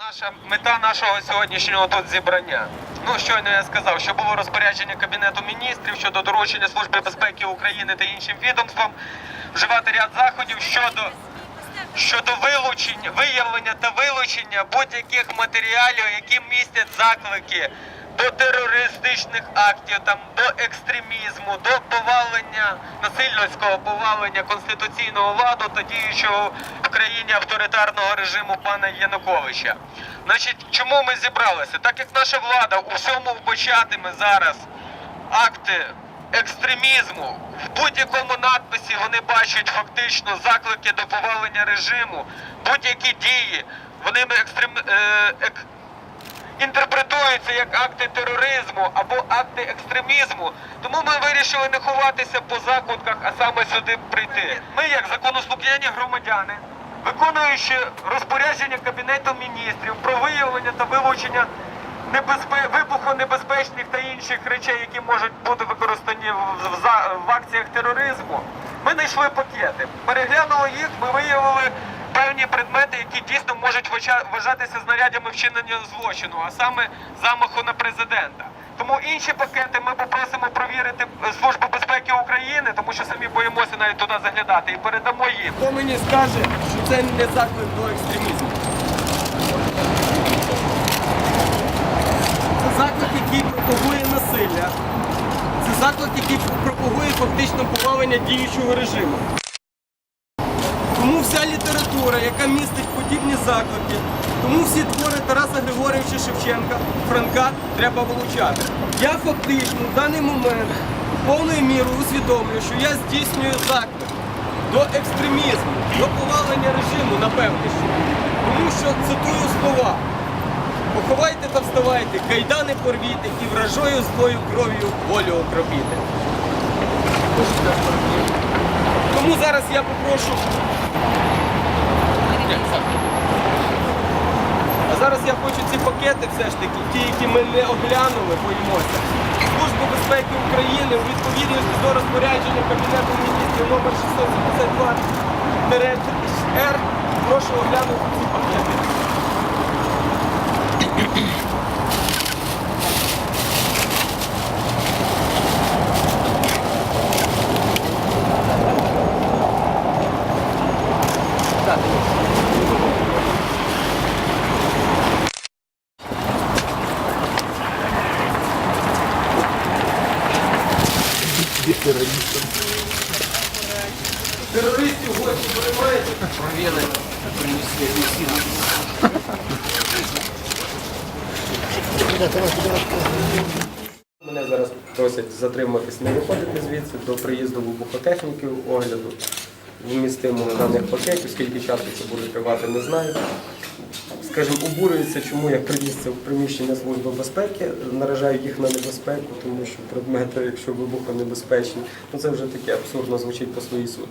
Наша мета нашого сьогоднішнього тут зібрання. Ну щойно я сказав, що було розпорядження Кабінету міністрів щодо доручення Служби безпеки України та іншим відомствам вживати ряд заходів щодо щодо вилучення, виявлення та вилучення будь-яких матеріалів, які містять заклики до терористичних актів, там до екстремізму, до повалення насильницького повалення конституційного ладу та діючого в країні авторитарного режиму пана Януковича. Значить, чому ми зібралися? Так як наша влада у всьому вбачатиме зараз акти екстремізму. В будь-якому надписі вони бачать фактично заклики до повалення режиму, будь-які дії, вони екстрем... е. Інтерпретуються як акти тероризму або акти екстремізму. Тому ми вирішили не ховатися по закутках, а саме сюди прийти. Ми, як законослухняні громадяни, виконуючи розпорядження Кабінету міністрів про виявлення та вилучення небезпе... вибухонебезпечних та інших речей, які можуть бути використані в, в, в акціях тероризму, ми знайшли пакети. Переглянули їх, ми предмети, які дійсно можуть вважатися знарядями вчинення злочину, а саме замаху на президента. Тому інші пакети ми попросимо провірити е, Службу безпеки України, тому що самі боїмося навіть туди заглядати, і передамо їм. Хто мені скаже, що це не заклик до екстремізму? Це заклик, який пропагує насилля. Це заклик, який пропагує фактично повалення діючого режиму. Вся література, яка містить подібні заклики, тому всі твори Тараса Григорьовича Шевченка, Франка треба вилучати. Я фактично в даний момент повною мірою усвідомлюю, що я здійснюю заклик до екстремізму, до повалення режиму, напевне, що. Тому що цитую слова. Поховайте та вставайте, кайдани порвіте і вражою злою кров'ю волю окропіте. Тому зараз я попрошу. А зараз я хочу ці пакети все ж таки, ті, які ми не оглянули, боїмося. Службу безпеки України у відповідності до розпорядження Кабінету міністрів номер 672 р прошу оглянути ці пакети. Так. Терористів гості приймаєте? Мене зараз просять затриматись, не виходити звідси до приїзду вибухотехніки огляду вмістимо даних пакетів, скільки часу це буде тривати, не знаю. Скажімо, обурюється, чому я привіз це в приміщення Служби безпеки, наражаю їх на небезпеку, тому що предмети, якщо вибухонебезпечні, ну це вже таке абсурдно звучить по своїй суті.